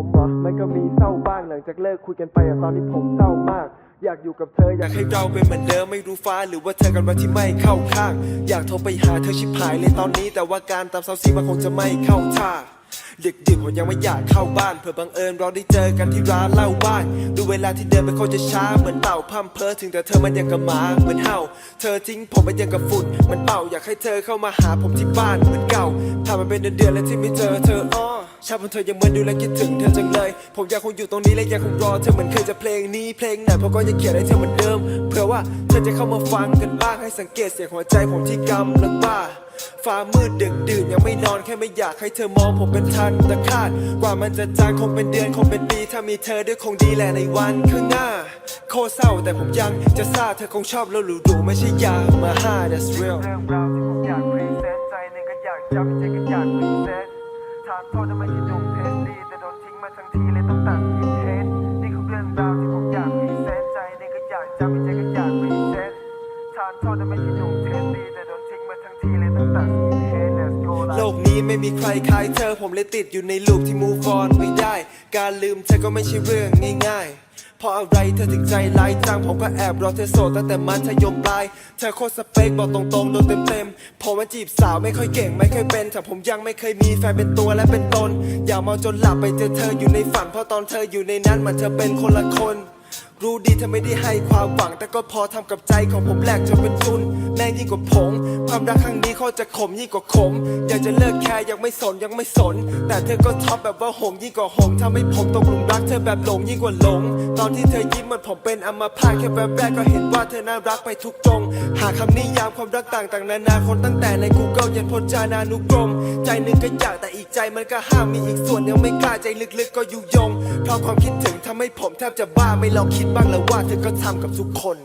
ผมเหรอมันก็มีเศร้าบ้างหลังจากเลิกคุยกันไปอะตอนนี้ผมเศร้ามาก อยากอยู่กับเธออยากให้เราเป็นเหมือนเดิมไม่รู้ฟ้าหรือว่าเธอกันวันที่ไม่เข้าข้าง อยากโทรไปหาเธอชิบหายเลยตอนนี้ แต่ว่าการตามเซาซีมันคงจะไม่เข้าท่าดึกดึกผมยังไม่อยากเข้าบ้านเผื่อบังเอิญเราได้เจอกันที่ร้านเหล้าบ้านดูเวลาที่เดินไปโคตรจะช้าเหมือนเต่าพั่มเพอถึงแต่เธอมันยังกับหมาเหมือนเห่า เธอทิ้งผมมันยังกับฝุ่นมันเป่าอยากให้เธอเข้ามาหาผมที่บ้านเหมือนเก่าถ้ามันเป็นเดือนๆแล้วที่ไม่เจอเธออ้อ ชาบนเธอยังเหมือนดูและคิดถึงเธอจังเลย ผมอยากคงอยู่ตรงนี้และยังคงรอเธอเหมือนเคยจะเพลงนี้เพลงไหนผมก็ยังเขียนให้เธอเหมือนเดิมเพื่อว่าเธอจะเข้ามาฟังกันบ้างให้สังเกตเสียงหัวใจผมที่กำลังบ้าฟ้ามืดดึกดื่นยังไม่นอนแค่ไม่อยากให้เธอมองผมเป็นทันตะคาดกว่ามันจะจางคงเป็นเดือนคงเป็นปีถ้ามีเธอด้วยคงดีแหละในวันข้างหน้า โคเศร้าแต่ผมยังจะทราบเธอคงชอบแล้วหรูดูไม่ใช่ยามาห้า that's real เรื่องราวที่ผมอยากพรีเซนต์ใจหนึ่งก็อยากจำใจก็อยากพรีเซนต์ากโทษทำไมที่ดุเทสดีแต่โดนทิ้งมาทั้งทีเลยต้องตัดกินเทสนี่คือเรื่องราวที่ผมอยากมีเซนใจนี่ก็อยากจำใจก็อยากมีเซนทานโทษทำไมที่ดุเทสดีแต่โดนทิ้งมาทั้งทีเลยต้องตัดกินเทส let's go โล กนี้ไม่มีใครคล้ายเธอ ผมเลยติดอยู่ในลูปที่ move on ไม่ได้ การลืมเธอก็ไม่ใช่เรื่องง่ายๆ เพราะอะไรเธอถึงใจร้ายจังผมก็แอบรอเธอโสดตั้งแต่มัธยมปลาย เธอโคตรสเปคบอกตรงๆโดนเต็มๆ ผมมาจีบสาวไม่ค่อยเก่งไม่เคยเป็นแต่ผมยังไม่เคยมีแฟนเป็นตัวและเป็นตน อย่าเมาจนหลับไปเจอเธออยู่ในฝันเพราะตอนเธออยู่ในนั้นมันเธอเป็นคนละคน รู้ดีเธอไม่ได้ให้ความหวัง แต่ก็พอทำกับใจของผมแหลกจนเป็นทุนแม่งยิ่งกว่าผง ความรักครั้งนี้โคตรจะขมยิ่งกว่าขม อยากจะเลิกแค่ยังไม่สนยังไม่สน แต่เธอก็ท็อปแบบว่าหงยิ่งกว่าหงทำให้ผมตกหลุมรักเธอแบบหลงยิ่งกว่าหลง ตอนที่เธอยิ้มเหมือนผมเป็นอัมพาตแค่แวบแรกก็เห็นว่าเธอน่ารักไปทุกตรง หาคำนิยามความรักต่างๆนานาคนตั้งแต่ใน Google ยันพจนานุกรม ใจหนึ่งก็อยากแต่อี ใจมันก็ห้ามมีอีกส่วนยังไม่กล้าใจลึกๆก็ยุยง เพราะความคิดถึงทำให้ผมแทบจะบ้าไม่ลองคิดบ้างแล้วว่าเธอก็ทำกับทุกคน